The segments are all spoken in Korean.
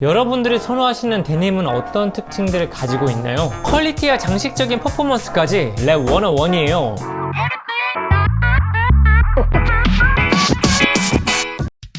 여러분들이 선호하시는 데님은 어떤 특징들을 가지고 있나요? 퀄리티와 장식적인 퍼포먼스까지 랩 101이에요.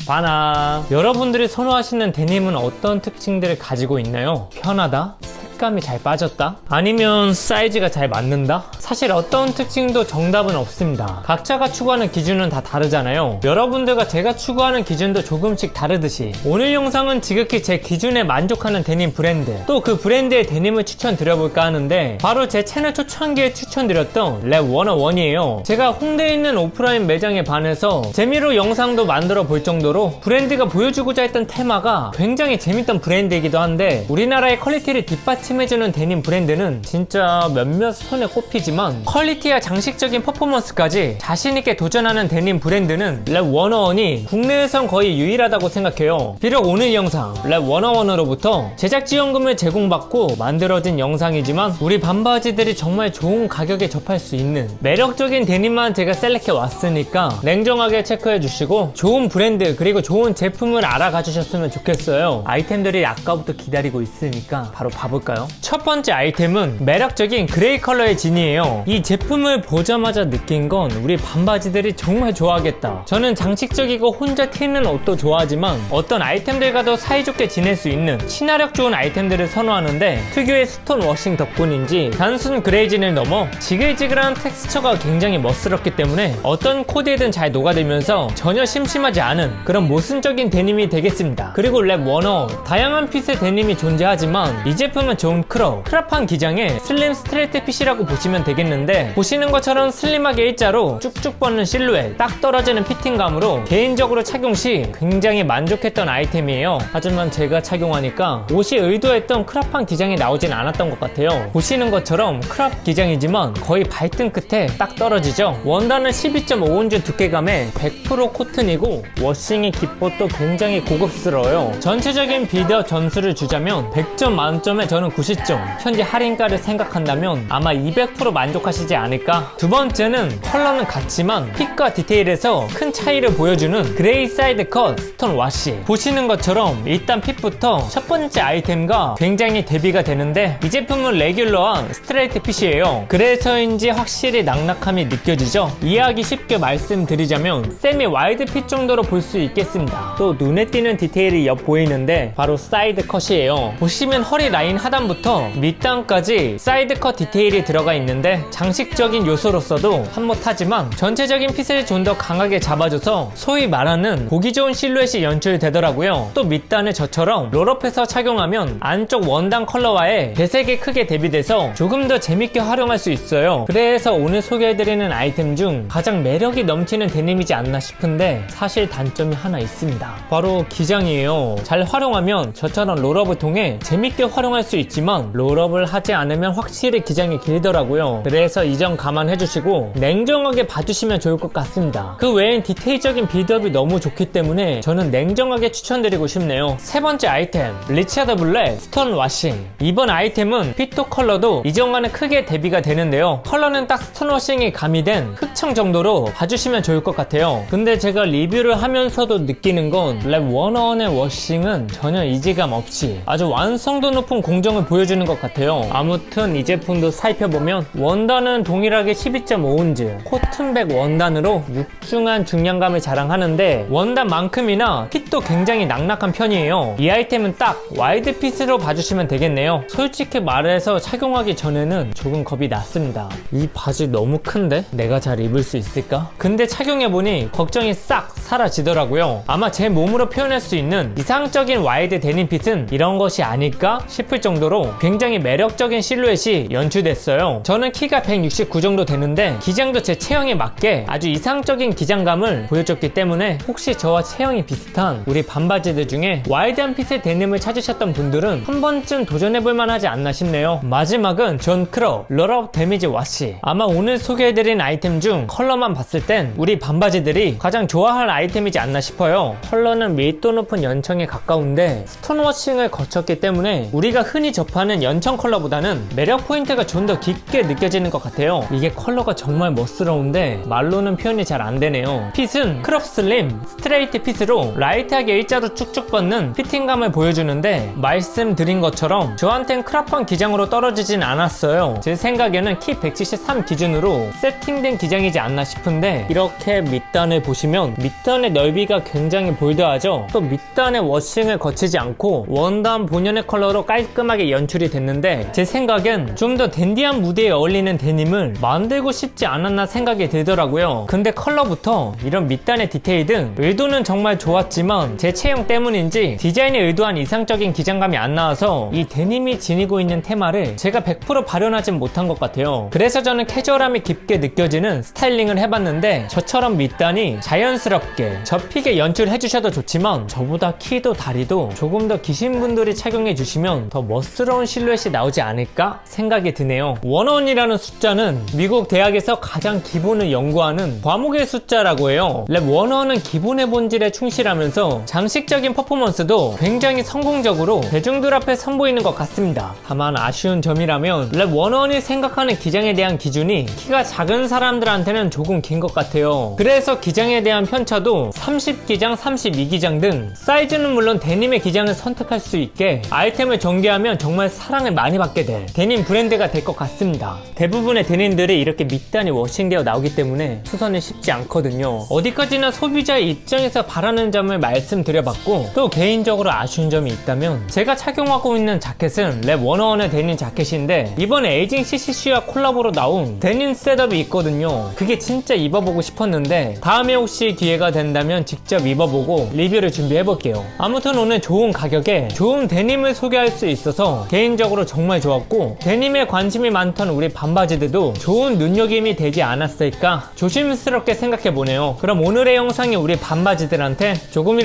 바나 여러분들이 선호하시는 데님은 어떤 특징들을 가지고 있나요? 편하다? 색감이 잘 빠졌다? 아니면 사이즈가 잘 맞는다? 사실 어떤 특징도 정답은 없습니다. 각자가 추구하는 기준은 다 다르잖아요. 여러분들과 제가 추구하는 기준도 조금씩 다르듯이 오늘 영상은 지극히 제 기준에 만족하는 데님 브랜드 또 그 브랜드의 데님을 추천드려볼까 하는데 바로 제 채널 초창기에 추천드렸던 랩 101이에요. 제가 홍대에 있는 오프라인 매장에 반해서 재미로 영상도 만들어 볼 정도로 브랜드가 보여주고자 했던 테마가 굉장히 재밌던 브랜드이기도 한데 우리나라의 퀄리티를 뒷받침 해주는 데님 브랜드는 진짜 몇몇 손에 꼽히지만 퀄리티와 장식적인 퍼포먼스까지 자신있게 도전하는 데님 브랜드는 랩 101이 국내에선 거의 유일하다고 생각해요. 비록 오늘 영상 랩 101으로부터 제작 지원금을 제공받고 만들어진 영상이지만 우리 반바지들이 정말 좋은 가격에 접할 수 있는 매력적인 데님만 제가 셀렉해 왔으니까 냉정하게 체크해 주시고 좋은 브랜드 그리고 좋은 제품을 알아가 주셨으면 좋겠어요. 아이템들이 아까부터 기다리고 있으니까 바로 봐볼까요? 첫 번째 아이템은 매력적인 그레이 컬러의 진이에요. 이 제품을 보자마자 느낀 건 우리 반바지들이 정말 좋아하겠다. 저는 장식적이고 혼자 튀는 옷도 좋아하지만 어떤 아이템들과도 사이좋게 지낼 수 있는 친화력 좋은 아이템들을 선호하는데 특유의 스톤 워싱 덕분인지 단순 그레이 진을 넘어 지글지글한 텍스처가 굉장히 멋스럽기 때문에 어떤 코디에든 잘 녹아들면서 전혀 심심하지 않은 그런 모순적인 데님이 되겠습니다. 그리고 랩 워너 다양한 핏의 데님이 존재하지만 이 제품은 존 크로 크랍한 기장의 슬림 스트레이트 핏이라고 보시면 되겠는데 보시는 것처럼 슬림하게 일자로 쭉쭉 뻗는 실루엣 딱 떨어지는 피팅감으로 개인적으로 착용 시 굉장히 만족했던 아이템이에요. 하지만 제가 착용하니까 옷이 의도했던 크랍한 기장이 나오진 않았던 것 같아요. 보시는 것처럼 크랍 기장이지만 거의 발등 끝에 딱 떨어지죠. 원단은 12.5온즈 두께감에 100% 코튼이고 워싱이 기법도 굉장히 고급스러워요. 전체적인 비더 점수를 주자면 100점 만점에 저는 90점. 현재 할인가를 생각한다면 아마 200% 만족하시지 않을까? 두 번째는 컬러는 같지만 핏과 디테일에서 큰 차이를 보여주는 그레이 사이드 컷 스톤 와시. 보시는 것처럼 일단 핏부터 첫 번째 아이템과 굉장히 대비가 되는데 이 제품은 레귤러한 스트레이트 핏이에요. 그래서인지 확실히 낙낙함이 느껴지죠? 이해하기 쉽게 말씀드리자면 세미 와이드 핏 정도로 볼 수 있겠습니다. 또 눈에 띄는 디테일이 엿보이는데 바로 사이드 컷이에요. 보시면 허리 라인 하단 부터 밑단까지 사이드 컷 디테일이 들어가 있는데 장식적인 요소로서도 한몫하지만 전체적인 핏을 좀 더 강하게 잡아줘서 소위 말하는 보기 좋은 실루엣이 연출되더라고요. 또 밑단을 저처럼 롤업해서 착용하면 안쪽 원단 컬러와의 배색이 크게 대비돼서 조금 더 재밌게 활용할 수 있어요. 그래서 오늘 소개해드리는 아이템 중 가장 매력이 넘치는 데님이지 않나 싶은데 사실 단점이 하나 있습니다. 바로 기장이에요. 잘 활용하면 저처럼 롤업을 통해 재밌게 활용할 수 있 지만 롤업을 하지 않으면 확실히 기장이 길더라고요. 그래서 이 점 감안해주시고 냉정하게 봐주시면 좋을 것 같습니다. 그 외엔 디테일적인 빌드업이 너무 좋기 때문에 저는 냉정하게 추천드리고 싶네요. 세 번째 아이템 리치아더 블랙 스톤 와싱 이번 아이템은 핏도 컬러도 이전과는 크게 대비가 되는데요. 컬러는 딱 스톤 워싱이 가미된 흑청 정도로 봐주시면 좋을 것 같아요. 근데 제가 리뷰를 하면서도 느끼는 건랩 원어원의 워싱은 전혀 이질감 없이 아주 완성도 높은 공정을 보여주는 것 같아요. 아무튼 이 제품도 살펴보면 원단은 동일하게 12.5온즈 코튼백 원단으로 육중한 중량감을 자랑하는데 원단만큼이나 핏도 굉장히 낙낙한 편이에요. 이 아이템은 딱 와이드 핏으로 봐주시면 되겠네요. 솔직히 말해서 착용하기 전에는 조금 겁이 났습니다. 이 바지 너무 큰데? 내가 잘 입을 수 있을까? 근데 착용해보니 걱정이 싹 사라지더라고요. 아마 제 몸으로 표현할 수 있는 이상적인 와이드 데님 핏은 이런 것이 아닐까 싶을 정도로 굉장히 매력적인 실루엣이 연출됐어요. 저는 키가 169 정도 되는데 기장도 제 체형에 맞게 아주 이상적인 기장감을 보여줬기 때문에 혹시 저와 체형이 비슷한 우리 반바지들 중에 와이드한 핏의 데님을 찾으셨던 분들은 한 번쯤 도전해볼 만하지 않나 싶네요. 마지막은 존 크로 롤업 데미지 와시 아마 오늘 소개해드린 아이템 중 컬러만 봤을 땐 우리 반바지들이 가장 좋아할 아이템이지 않나 싶어요. 컬러는 밀도 높은 연청에 가까운데 스톤 워싱을 거쳤기 때문에 우리가 흔히 접하는 연청 컬러보다는 매력 포인트가 좀 더 깊게 느껴지는 것 같아요. 이게 컬러가 정말 멋스러운데 말로는 표현이 잘 안 되네요. 핏은 크롭 슬림 스트레이트 핏으로 라이트 타이트하게 일자로 쭉쭉 뻗는 피팅감을 보여주는데 말씀드린 것처럼 저한텐 크라펀 기장으로 떨어지진 않았어요. 제 생각에는 키 173 기준으로 세팅된 기장이지 않나 싶은데 이렇게 밑단을 보시면 밑단의 넓이가 굉장히 볼드하죠. 또 밑단의 워싱을 거치지 않고 원단 본연의 컬러로 깔끔하게 연출이 됐는데 제 생각엔 좀 더 댄디한 무대에 어울리는 데님을 만들고 싶지 않았나 생각이 들더라고요. 근데 컬러부터 이런 밑단의 디테일 등 의도는 정말 좋았지만 제 체형 때문인지 디자인이 의도한 이상적인 기장감이 안 나와서 이 데님이 지니고 있는 테마를 제가 100% 발현하진 못한 것 같아요. 그래서 저는 캐주얼함이 깊게 느껴지는 스타일링을 해봤는데 저처럼 밑단이 자연스럽게 접히게 연출해주셔도 좋지만 저보다 키도 다리도 조금 더 기신 분들이 착용해 주시면 더 멋스러운 실루엣이 나오지 않을까 생각이 드네요. 원원이라는 숫자는 미국 대학에서 가장 기본을 연구하는 과목의 숫자라고 해요. 랩 원원은 기본의 본질에 충실하면서 장식적인 퍼포먼스도 굉장히 성공적으로 대중들 앞에 선보이는 것 같습니다. 다만 아쉬운 점이라면 랩 원원이 생각하는 기장에 대한 기준이 키가 작은 사람들한테는 조금 긴 것 같아요. 그래서 기장에 대한 편차도 30기장, 32기장 등 사이즈는 물론 데님의 기장을 선택할 수 있게 아이템을 전개하면 정말 사랑을 많이 받게 될 데님 브랜드가 될 것 같습니다. 대부분의 데님들이 이렇게 밑단이 워싱되어 나오기 때문에 수선이 쉽지 않거든요. 어디까지나 소비자의 입장에서 바라는 점을 말 씀드려봤고 또 개인적으로 아쉬운 점이 있다면 제가 착용하고 있는 자켓은 랩 원어원의 데님 자켓인데 이번에 에이징 CCC와 콜라보로 나온 데님 셋업이 있거든요. 그게 진짜 입어보고 싶었는데 다음에 혹시 기회가 된다면 직접 입어보고 리뷰를 준비해볼게요. 아무튼 오늘 좋은 가격에 좋은 데님을 소개할 수 있어서 개인적으로 정말 좋았고 데님에 관심이 많던 우리 반바지들도 좋은 눈여김이 되지 않았을까 조심스럽게 생각해보네요. 그럼 오늘의 영상이 우리 반바지들한테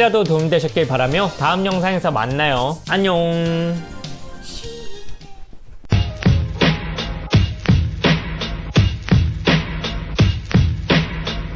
조금이라도 도움되셨길 바라며 다음 영상에서 만나요. 안녕